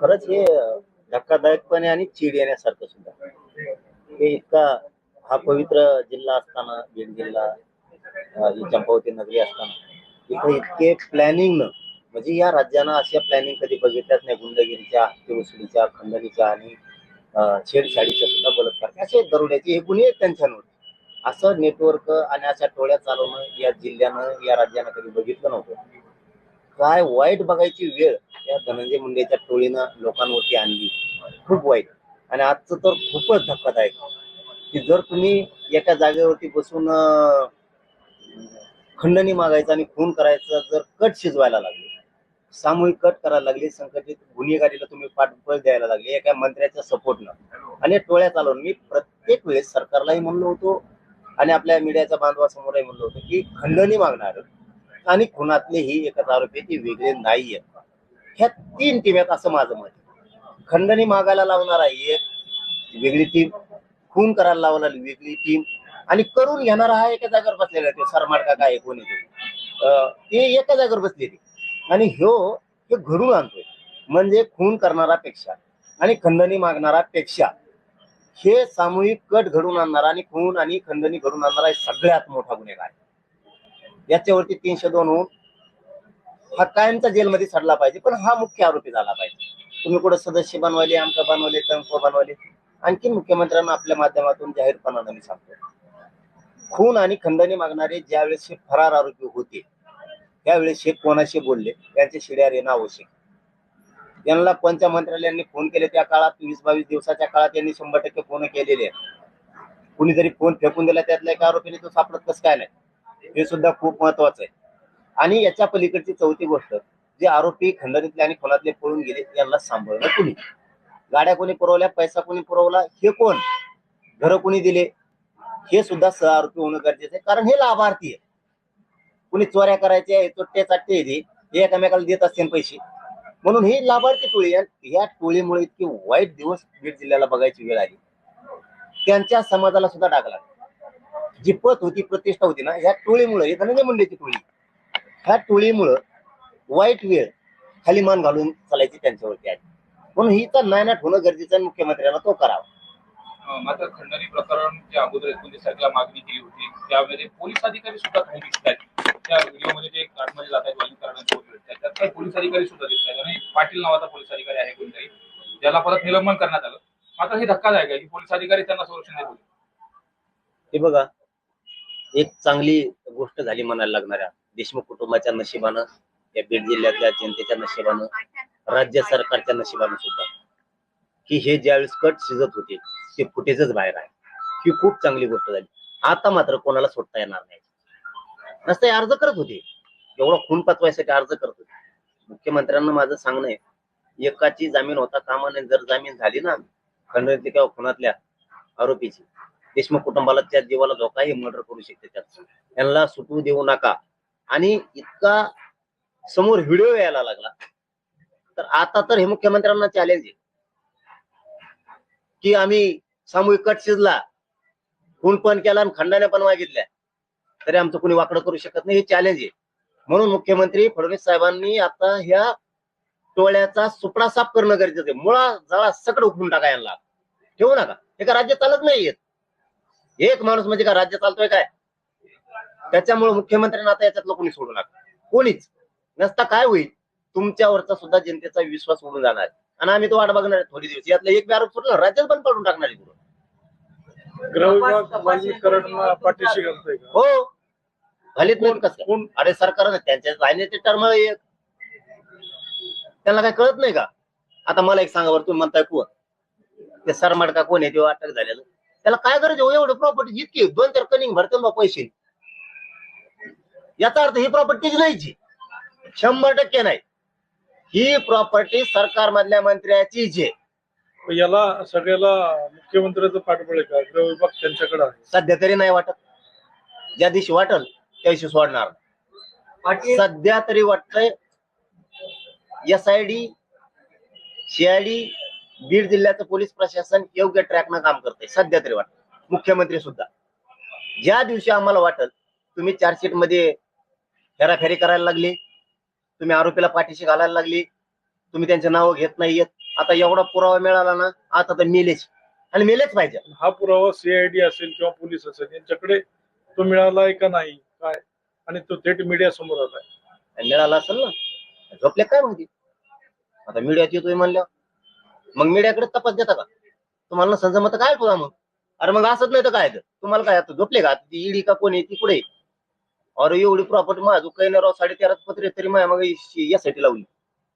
खरंच हे धक्कादायकपणे आणि चीड येण्यासारखं सुद्धा. हे इतका हा पवित्र जिल्हा असताना बीड जिल्हा ही चंपावती नगरी असताना इथे इतके प्लॅनिंग न म्हणजे या राज्यानं अशा प्लॅनिंग कधी बघितल्याच नाही. गुंडगिरीच्या हत्येवसुलीच्या खंडणीच्या आणि छेडछाडीच्या सुद्धा बलात्कार. असे दरोड्याचे हे गुन्हे त्यांच्यावर असं नेटवर्क आणि अशा टोळ्या चालवणं या जिल्ह्यानं या राज्यानं कधी बघितलं नव्हतं. काय वाईट बघायची वेळ या धनंजय मुंडेच्या टोळीनं लोकांवरती आणली. खूप वाईट. आणि आजचं तर खूपच धक्कादायक. की जर तुम्ही एका जागेवरती बसून खंडणी मागायचं आणि खून करायचं जर कट शिजवायला लागले सामूहिक कट करायला लागले संकटित गुन्हेगारीला तुम्ही पाठबळ द्यायला लागले एका मंत्र्याच्या सपोर्टनं. आणि टोळ्या चालवून मी प्रत्येक वेळेस सरकारलाही म्हणलो होतो आणि आपल्या मीडियाच्या बांधवासमोरही म्हणलो होतो की खंडणी मागणार आणि खुनातले ही एकच आरोपी ती वेगळे नाहीये. ह्या तीन टीम आहेत असं माझं मत आहे. खंडणी मागायला लावणारा एक वेगळी टीम खून करायला लावणार वेगळी टीम आणि करून घेणारा हा एका जागेवर बसलेला आहे, तो सरमाड का काय कोणी तो. अं, ते एका जागेवर बसलेले आणि ह्यो हे घडून आणतोय. म्हणजे खून करणारा पेक्षा आणि खंडणी मागणारा पेक्षा हे सामूहिक कट घडून आणणारा आणि खून आणि खंडणी घडून आणणारा हे सगळ्यात मोठा गुन्हेगार आहे. याच्यावरती तीनशे दोन होऊन हा कायमचा जेलमध्ये सडला पाहिजे. पण हा मुख्य आरोपी झाला पाहिजे. तुम्ही कुठं सदस्य बनवले आमका बनवले तंक बनवले आणखी मुख्यमंत्र्यांना आपल्या माध्यमातून जाहीरपणानं मी सांगतो. खून आणि खंडणी मागणारे ज्यावेळेस हे फरार आरोपी होते त्यावेळेस हे कोणाशी बोलले त्यांचे शिड्यार येणं आवश्यक. यांना पंच मंत्रालयांनी फोन केले त्या काळात वीस बावीस दिवसाच्या काळात यांनी शंभर टक्के फोन केलेले आहेत. कुणी जरी फोन फेकून दिला त्यातल्या एका आरोपीने तो सापडत कसं काय नाही? हे सुद्धा खूप महत्वाचं आहे. आणि याच्या पलीकडची चौथी गोष्ट जे आरोपी खंडणीतले आणि खोलातले पळून गेले यांना सांभाळणं कुणी? गाड्या कोणी पुरवल्या पैसा कोणी पुरवला हे कोण? घर कोणी दिले? हे सुद्धा सह आरोपी होणं गरजेचं आहे कारण हे लाभार्थी आहे कुणी चोऱ्या करायच्या चोट्टे चाट्टे दे हे एकमेकाला देत असतील पैसे. म्हणून ही लाभार्थी टोळी या टोळीमुळे इतके वाईट दिवस बीड जिल्ह्याला बघायची वेळ आली. त्यांच्या समाजाला सुद्धा डाग लागला. जी पत होती प्रतिष्ठा होती ना ह्या टोळीमुळे ही धनंजय मुंडेची टोळी ह्या टोळीमुळं वाईट वेळ खाली मान घालून चालायची त्यांच्यावरती आहे म्हणून ही तर नायनाट होणं गरजेचं आहे मुख्यमंत्र्यांना तो करावा. मात्र खंडणी प्रकरण जे अगोदर एकोणतीस तारखेला मागणी केली होती त्यामध्ये पोलीस अधिकारी सुद्धा काही दिसत आहेत. त्या व्हिडिओमध्ये जे कारमध्ये जात आहेत. त्याच्यात काही पोलीस अधिकारी सुद्धा दिसत आहेत. आणि पाटील नावाचा पोलीस अधिकारी आहे कोणताही ज्याला परत निलंबन करण्यात आलं. मात्र हे धक्कादायक आहे की पोलीस अधिकारी त्यांना संरक्षण देत होते. हे बघा एक चांगली गोष्ट झाली म्हणायला लागणाऱ्या. देशमुख कुटुंबाच्या नशिबानं या बीड जिल्ह्यातल्या जनतेच्या नशिबानं राज्य सरकारच्या नशिबानं सुद्धा. की हे ज्यावेळेस कट शिजत होते ते फुटेजच बाहेर आहे. ही खूप चांगली गोष्ट झाली. आता मात्र कोणाला सोडता येणार नाही. नसते अर्ज करत होते. एवढा खून पचवायसाठी अर्ज करत होते. मुख्यमंत्र्यांना माझं सांगणं आहे एकाची जामीन होता कामा नये. जर जामीन झाली ना खंडणीतल्या किंवा खुनातल्या आरोपीची देशमुख कुटुंबाला त्या जीवाला धोका हे मर्डर करू शकते त्यात. यांना सुटू देऊ नका. आणि इतका समोर व्हिडिओ यायला लागला. तर आता तर हे मुख्यमंत्र्यांना चॅलेंज आहे. की आम्ही सामूहिक कट शिजला. खून पण केला आणि खंडाने पण मागितल्या. तरी आमचं कोणी वाकडं करू शकत नाही हे चॅलेंज आहे. म्हणून मुख्यमंत्री फडणवीस साहेबांनी आता ह्या टोळ्याचा सुपडा साफ करणं गरजेचं आहे. मुळा जळा सगळं उठून टाका यांना. ठेवू नका. एका राज्य चालत नाहीयेत. एक माणूस म्हणजे का राज्य चालतोय काय? त्याच्यामुळे मुख्यमंत्र्यांना आता याच्यातलं कोणी सोडू नका कोणीच. नसता काय होईल? तुमच्यावरचा सुद्धा जनतेचा विश्वास उडून जाणार. आणि आम्ही तो वाट बघणार आहे थोडी दिवस. यातला एक आरोप सुटला राज्यात बंद पडून टाकणार आहे हो. घालीत नाही कसं? अरे सरकार त्यांच्या राहण्याचे टर्म एक. त्यांना काय कळत नाही का? आता मला एक सांगा बरं तुम्ही म्हणताय कोण? ते सरमाड का कोण आहे? ते अटक झालेलं. त्याला काय गरज आहे? हो एवढं प्रॉपर्टी जितकी दोन चार कनिंग भरते बा पैसे. याचा अर्थ ही प्रॉपर्टीच नाहीची शंभर टक्के नाही. ही प्रॉपर्टी सरकार मधल्या मंत्र्याचीच आहे. पण याला सगळ्याला मुख्यमंत्र्याचं पाठबळ आहे का? गृहविभाग त्यांच्याकडे आहे. सध्या तरी नाही वाटत. ज्या दिवशी वाटल त्या दिवशी सोडणार. सध्या तरी वाटतंय S I D CID Beed जिल्ह्याचं पोलीस प्रशासन योग्य ट्रॅकनं काम करतंय सध्या तरी वाटत. मुख्यमंत्री सुद्धा. ज्या दिवशी आम्हाला वाटत तुम्ही चार्जशीटमध्ये हेराफेरी करायला लागली तुम्ही आरोपीला पाठीशी घालायला लागली तुम्ही त्यांचे नाव घेत नाहीयेत आता एवढा पुरावा मिळाला ना आता तर मेलेच. आणि मेलेच पाहिजे. हा पुरावा सीआयडी असेल किंवा पोलीस असेल यांच्याकडे तो मिळालाय का नाही काय? आणि तो थेट मीडिया समोर आलाय. आणि मिळाला असेल ना. झोपले काय म्हणते आता मीडियात येतोय म्हणल्या मग मीडियाकडे तपास देता का? तुम्हाला नसेल जमत काय तुला मग? अरे मग असंच नाही तर काय तर? तुम्हाला काय आता झोपले का? ती ईडी का कोणी ती कुठे अरे एवढी प्रॉपर्टी माझं काही नाही राव साडे तेरा पत्रे तरी माझ्या मग यासाठी लावली.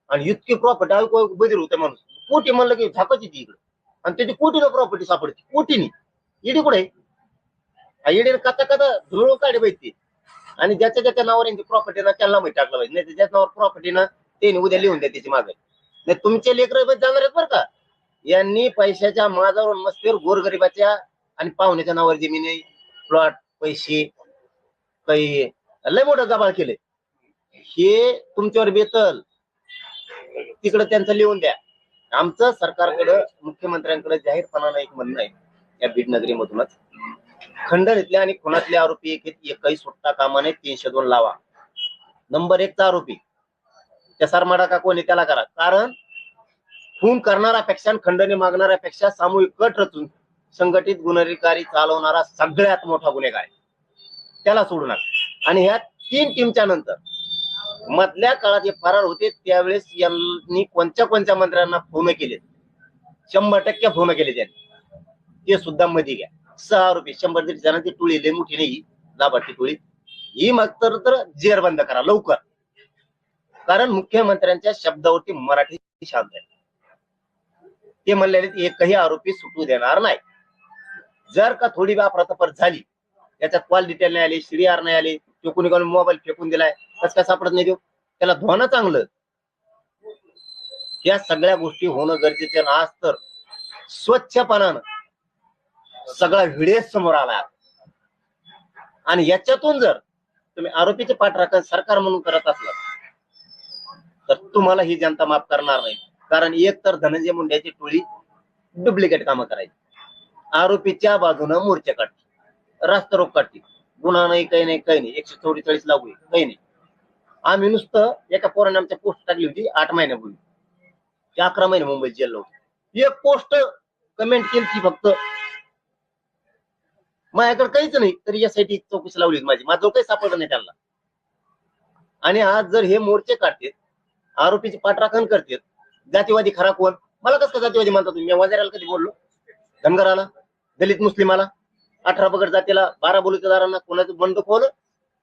आणि इतकी प्रॉपर्टी ऐकू बदल होते माणूस? कोटी म्हणलं की झाकाची ती इकडे. आणि त्याची कोटीला प्रॉपर्टी सापडते. कोटीनी. ईडी कुठे ईडीने कथा कथा धुळ काढे पाहिजे आणि ज्याच्या ज्याच्या नावावर यांची प्रॉपर्टी ना त्यांना माहिती टाकलं पाहिजे. नाही ज्याच्या नावावर प्रॉपर्टी ना ते उद्या लिहून द्या त्याची मागे. नाही तुमचे लेकर जाणार आहेत बरं का. यांनी पैशाच्या माझावर मस्तीवर गोरगरिबाच्या आणि पाहुण्याच्या नावावर जमिनी प्लॉट पैसे काही लय मोठं गबाळ केले. हे तुमच्यावर बेतल. तिकडे त्यांचं लिहून द्या. आमचं सरकारकडं मुख्यमंत्र्यांकडे जाहीरपणानं एक म्हणणं आहे. या बीड नगरीमधूनच. खंडण आणि खुनातले आरोपी एक एकही सुट्टा कामाने तीनशे दोन लावा. नंबर एकचा आरोपी. त्या सरमाडा का कोणी त्याला करा. कारण खून करणाऱ्यापेक्षा खंडणी मागणाऱ्यापेक्षा सामूहिक कट रचून संघटित गुन्हेगारी चालवणारा सगळ्यात मोठा गुन्हेगार आहे. त्याला सोडू नका. आणि ह्या तीन टीमच्या नंतर मधल्या काळात जे फरार होते त्यावेळेस यांनी कोणत्या कोणत्या मंत्र्यांना फोन केले शंभर टक्के फोन केले त्यांनी ते सुद्धा मध्ये घ्या. सहा रुपये शंभर दीड जणांची टोळी लय मोठी नाही लाभार्थी टोळी. ही मग तर तर जेर बंद करा लवकर. कारण मुख्यमंत्र्यांच्या शब्दावरती मराठी शांत आहे. ते म्हणलेले एकही आरोपी सुटू देणार नाही. जर का थोडी अफरातफर झाली त्याच्यात कॉल डिटेल नाही आली श्रीआर नाही आले तो कोणी कोणी मोबाईल फेकून दिलाय कस काय सापडत नाही देऊ त्याला धुवानं चांगलं. या सगळ्या गोष्टी होणं गरजेचे आज तर स्वच्छपणानं सगळा व्हिडिओ समोर आला. आणि याच्यातून जर तुम्ही आरोपीचे पाठराखण सरकार म्हणून करत असला तर तुम्हाला ही जनता माफ करणार नाही. कारण एक तर धनंजय मुंड्याची टोळी डुप्लिकेट कामं करायची. आरोपीच्या बाजूनं मोर्चे काढते. रास्ता रोग काढते. गुन्हा नाही काही नाही काही नाही. एकशे चौवेचाळीस लागू आहे काही नाही. आम्ही नुसतं एका पोराने आमच्या पोस्ट टाकली होती आठ महिन्यापूर्वी. ते अकरा महिने मुंबईत जेल होती. एक पोस्ट कमेंट केली ती फक्त. माझ्याकडे काहीच नाही तरी यासाठी चौकशी लावली माझी. माझं काही सापडलं नाही त्यांना. आणि आज जर हे मोर्चे काढतात आरोपीची पाठराखण करतात जातीवादी खरा कोण? मला कसं जातीवादी म्हणता तुम्ही? मी वजाऱ्याला कधी बोललो? धनगराला? दलित मुस्लिमाला? अठरा पगड जातीला बारा बोलुतेदारांना कोणाचं बंड खोल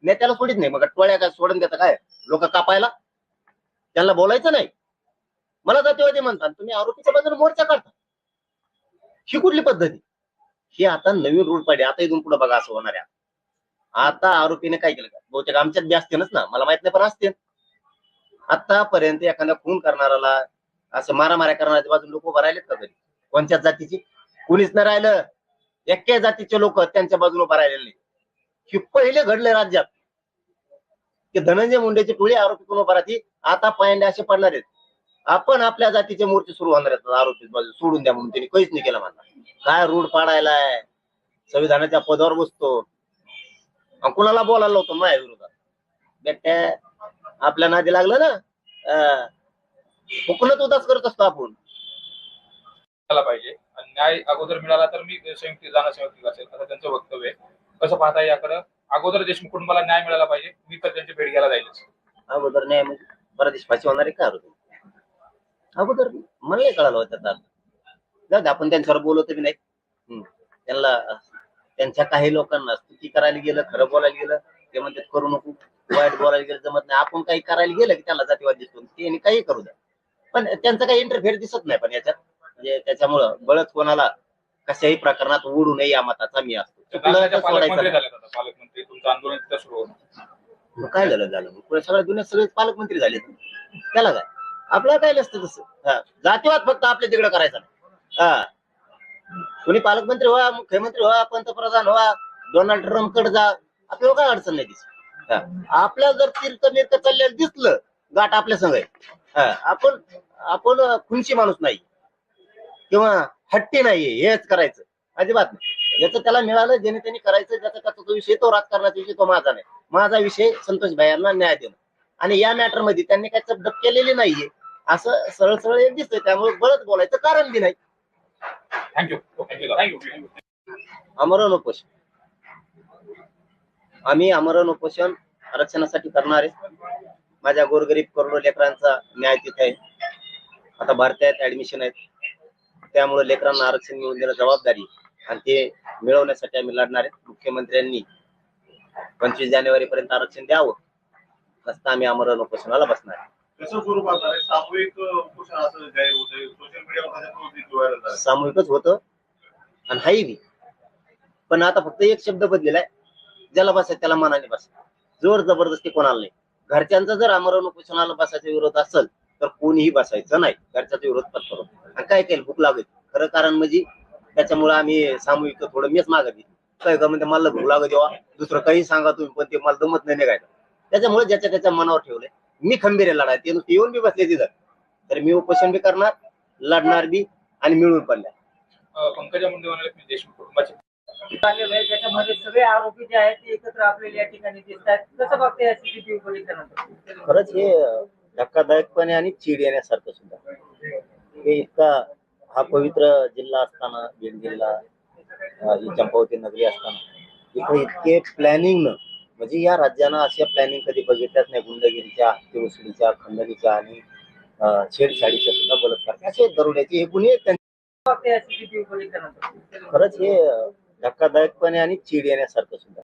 नेत्याला सोडित नाही. मग टोळ्या काय सोडून देता काय? लोक कापायला? त्यांना बोलायचं नाही. मला जातीवादी म्हणतात तुम्ही आरोपीच्या बाजूने मोर्चा काढता. ही कुठली पद्धती? ही आता नवीन रूल पाहिजे आता इथून पुढे बघा असं होणार आहे. आता आरोपीने काय केलं? का बहुतेक आमच्यात बी असतेनच ना. मला माहीत नाही पण असते आतापर्यंत एखादा खून करणाराला असं मारामाऱ्या करणाऱ्या बाजून लोक उभं राहिलेत का कधी कोणत्याच जातीची? कुणीच नाही राहिलं. एक्या जातीचे लोक त्यांच्या बाजूने उभं राहिलेले नाही हे पहिले घडले राज्यात. की धनंजय मुंडेची टोळी आरोपी कोण उभा राहते आता पायंडे असे पडणार आहेत. आपण आपल्या जातीचे मोर्चे सुरू होणार आहेत. आरोपी बाजू सोडून द्या म्हणून त्यांनी काहीच नाही केलं म्हणणार. काय रूढ पाडायलाय? संविधानाच्या पदावर बसतो. कुणाला बोलायला होतो माझ्या विरोधात. बेट्या आपल्या नादी लागलं ना हुकूनच उदास करत असतो आपण. पाहिजे. न्याय अगोदर मिळाला तर मी संयुक्त जाणं संयुक्त असेल असं त्यांचं वक्तव्य आहे. कसं पाहता याकडं? अगोदर देशमुख कुटुंबाला न्याय मिळाला पाहिजे मी तर त्यांची भेट घ्यायला जाईलच. अगोदर न्याय म्हणजे परदेश फाशी होणार आहे का अगोदर मला नाही कळालं होतं त्याचा. जाऊ आपण त्यांच्यावर बोलवतो बी नाही. त्यांना त्यांच्या काही लोकांना स्तुती करायला गेलं खरं बोलायला गेलं ते म्हणतात करू नको वाईट बोलायला गेलं जमत नाही. आपण काही करायला गेलं की त्याला जातीवाद दिसतो. ते काही करू द्या. पण त्यांचा काही इंटरफेअर दिसत नाही पण याच्यात. म्हणजे त्याच्यामुळं बळच कोणाला कशाही प्रकरणात ओढू नये या मताचा मी असतो. पालकमंत्री तुमचं आंदोलन सुरू काय झालं झालं? सगळ्या दुनिया सगळे पालकमंत्री झाले त्याला काय आपल्याला काय नसतं तसं. जातीवाद फक्त आपल्या तिकडे करायचा. हा. कोणी पालकमंत्री व्हा मुख्यमंत्री व्हा पंतप्रधान व्हा डोनाल्ड ट्रम्पकडे जा. आपल्याला काय अडचण नाही दिसत. हा. आपल्याला जर तीर्थ मिर्थ चाललेलं दिसलं गाठ आपल्या संग आहे. हा. आपण आपण खुनशी माणूस नाही. किंवा हट्टी नाहीये हेच करायचं. अजिबात नाही. ज्याचं त्याला मिळालं ज्याने त्यांनी करायचं ज्याचा त्याचा तो विषय तो राजकारणाचा विषय तो माझा नाही. माझा विषय संतोष भाईंना न्याय देणं. आणि या मॅटरमध्ये त्यांनी काही चपडप केलेली नाहीये. असं सरळ सरळ एक दिसतंय. त्यामुळे बळच बोलायचं कारण बी नाही. थँक्यू थँक्यू थँक्यू आमरण उपोषण आम्ही आमरण उपोषण आरक्षणासाठी करणार आहे. माझ्या गोरगरीब करोडो लेकरांचा न्याय तिथे आहे. आता भारतात ऍडमिशन आहेत. त्यामुळे लेकरांना आरक्षण मिळवून देणं जबाबदारी आणि ते मिळवण्यासाठी आम्ही लढणार आहेत. मुख्यमंत्र्यांनी पंचवीस जानेवारी पर्यंत आरक्षण द्यावं. नसता आम्ही आमरण उपोषणाला बसणार आहे. सामूहिकच होतं आणि हाही बी पण आता फक्त एक शब्द बदलेला आहे. ज्याला बसायचं त्याला मनाने बसा. जोर जबरदस्ती कोणाला नाही. घरच्यांचा जर आमरण उपोषणाला बसायचा विरोध असेल तर कोणीही बसायचं नाही. घरच्याचा विरोध पत्करून आणि काय केलं? भूक लागत खरं कारण म्हणजे त्याच्यामुळे आम्ही सामूहिक थोडं मीच मागत काय का म्हणते मला भूक लागत तेव्हा दुसरं काही सांगा तुम्ही पण ते मला दमत नाही निघायचं त्याच्यामुळे ज्याच्या त्याच्या मनावर ठेवलंय. मी खंबीर आहे लढाय. ते नुसते येऊन बी बसले तिथं. तर मी उपोषण बी करणार लढणार बी आणि मिळून पडल्या पंकजा मुंडे म्हणाले देशमुख कुटुंबाचे त्याच्यामध्ये सगळे आरोपी जे आहेत ते एकत्र आपल्याला या ठिकाणी दिसतात. कसं बघते या सीसीटीव्ही बघितल्यानंतर खरंच हे धक्कादायकपणे आणि चीड येण्यासारखं सुद्धा. हे इतका हा पवित्र जिल्हा असताना बीड जिल्हा ही चंपावती नगरी असताना इथे इतके प्लॅनिंग न म्हणजे या राज्यानं अशा प्लॅनिंग कधी बघितल्याच नाही. गुंडगिरीच्या तिवसडीच्या खंडणीच्या आणि छेडछाडीच्या सुद्धा बलात्कार. असे दरोड्याचे हे गुन्हे त्यांनी बघते या सीसीटीव्ही बघितल्यानंतर खरंच हे धक्कादायकपणे आणि चीड येण्यासारखं सुद्धा.